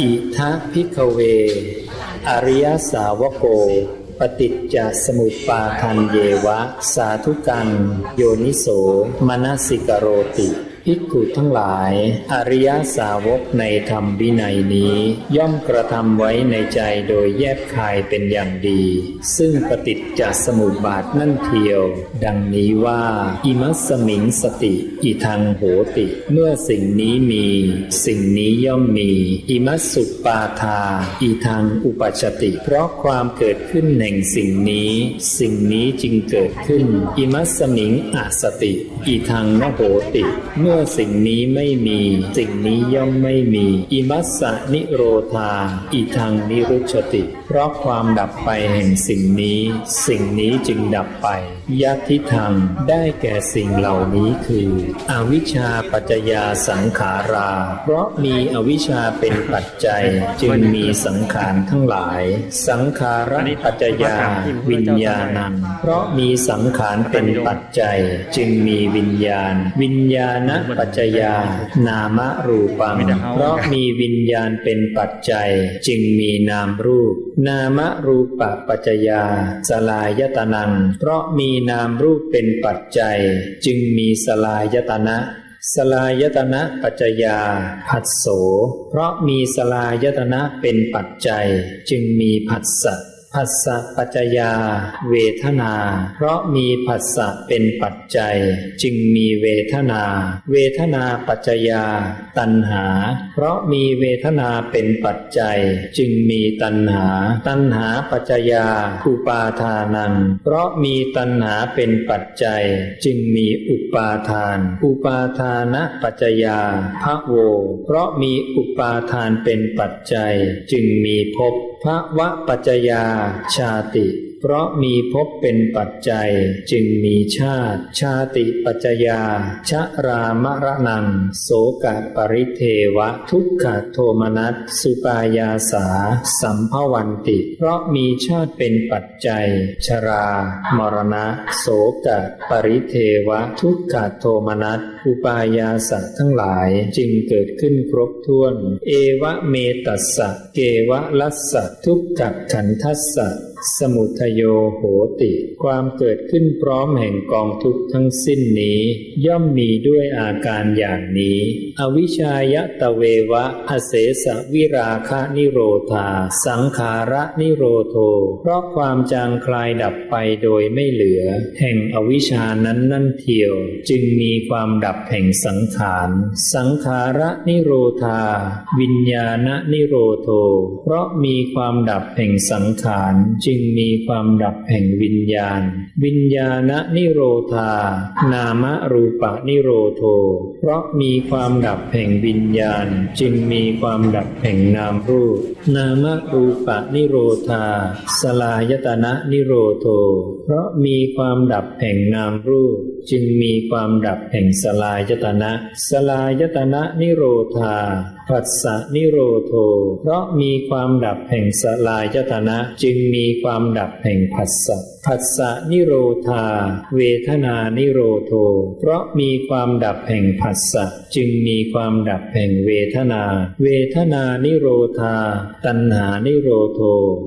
อิทะพิกเว อริยสาวโก ปฏิจจสมุปปาทันเยวะ สาธุกัง โยนิโสมนสิกโรติ ภิกขุทั้งหลาย อริยสาวกในธรรมวินัยนี้ ย่อมกระทำไว้ในใจโดยแยบคายเป็นอย่างดี ซึ่งปฏิจจสมุปบาทนั่นเทียว ดังนี้ว่า อิมัสมิงสติ อิทังโหติ เมื่อสิ่งนี้มี สิ่งนี้ย่อมมี อิมัสสุปาทา อิทังอุปัชติ เพราะความเกิดขึ้นแห่งสิ่งนี้ สิ่งนี้จึงเกิดขึ้น อิมัสมิงอสติ อิทังนโหติ เมื่อสิ่งนี้ไม่มี สิ่งนี้ย่อมไม่มี อิมัสสะนิโรธา อิทังนิรุชติ เพราะความดับไปแห่งสิ่งนี้ สิ่งนี้จึงดับไปยัตทิทังได้แก่สิ่งเหล่านี้คือ อวิชชาปัจจยาสังขารา เพราะมีอวิชชาเป็นปัจจัยจึงมีสังขารทั้งหลาย สังขารปัจจยาวิญญาณังเพราะมีสังขารเป็นปัจจัย จึงมีวิญญาณ วิญญาณปัจจยานามรูปัง เพราะมีวิญญาณเป็นปัจจัย จึงมีนามรูป นามรูปปัจจยา สลายตนัง เพราะมีนามรูปเป็นปัจจัย จึงมีสลายตนะสลายตนะปัจจยาผัสโส เพราะมีสลายตนะเป็นปัจจัย จึงมีผัสสะ ผัสสะปัจจยา เวทนา เพราะมีผัสสะเป็นปัจจัย จึงมีเวทนา เวทนาปัจจยา ตัณหา เพราะมีเวทนาเป็นปัจจัย จึงมีตัณหา ตัณหาปัจจยาอุปาทานัง เพราะมีตัณหาเป็นปัจจัย จึงมีอุปาทาน อุปาทานะปัจจยาภะโว เพราะมีอุปาทานเป็นปัจจัย จึงมีภพ ภวะปัจจยาชาติ เพราะมีภพเป็นปัจจัยจึงมีชาติ ชาติปัจจยา ชะรามระนัง โสกะปริเทวะ ทุกขโทมนัสสุปายาสา สัมภวันติ เพราะมีชาติเป็นปัจจัย ชรา มรณะ โสกะปริเทวะ ทุกขโทมนัสอุปายาสะทั้งหลายจึงเกิดขึ้นครบถ้วน เอวะเมตัสสะเกวะลัสสะทุกขขันทัสสะสมุทโยโหติ ความเกิดขึ้นพร้อมแห่งกองทุกข์ทั้งสิ้นนี้ ย่อมมีด้วยอาการอย่างนี้ อวิชายตะเววะอเสสะวิราคะนิโรธา สังขาระนิโรโท เพราะความจางคลายดับไปโดยไม่เหลือ แห่งอวิชานั้นนั่นเทียว จึงมีความดับแห่งสังขาร สังขาระนิโรธา วิญญาณนิโรโท เพราะมีความดับแห่งสังขาร จึงมีความดับแห่งวิญญาณ วิญญาณนิโรธา นามรูปะนิโรโท เพราะมีความดับแห่งวิญญาณ จึงมีความดับแห่งนามรูป นามรูปะนิโรธา สลายตนะนิโรโท เพราะมีความดับแห่งนามรูป จึงมีความดับแห่งสลายตนะ สลายตนะนิโรธาผัสสะนิโรโท เพราะมีความดับแห่งสลายตนะ จึงมีความดับแห่งผัสสะผัสสะนิโรธา เวทนานิโรโท เพราะมีความดับแห่งผัสสะจึงมีความดับแห่งเวทนา เวทนานิโรธา ตัณหานิโรโท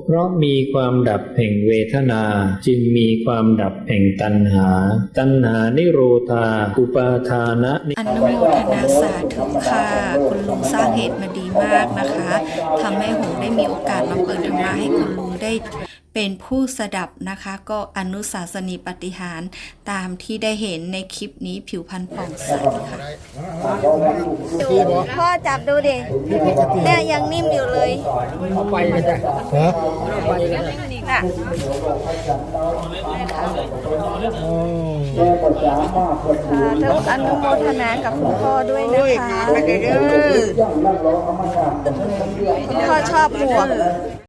เพราะมีความดับแห่งเวทนา จึงมีความดับแห่งตัณหา ตัณหานิโรธา อุปาทานะนิอนุโมทนาสาธุค่ะ คุณลุงสร้างเหตุมาดีมากนะคะทำให้หงได้มีโอกาสมาเปิดธรรมะให้คุณลุงได้ เป็นผู้สดับนะคะ ก็อนุสาสนีปฏิหารย์ตามที่ได้เห็นในคลิปนี้ผิวพรรณผ่องใสค่ะพ่อจับดูดิเนี่ยยังนิ่มอยู่เลยฮะน่ะสาธุอนุโมทนากับคุณพ่อด้วยนะคะคุณพ่อชอบหมวก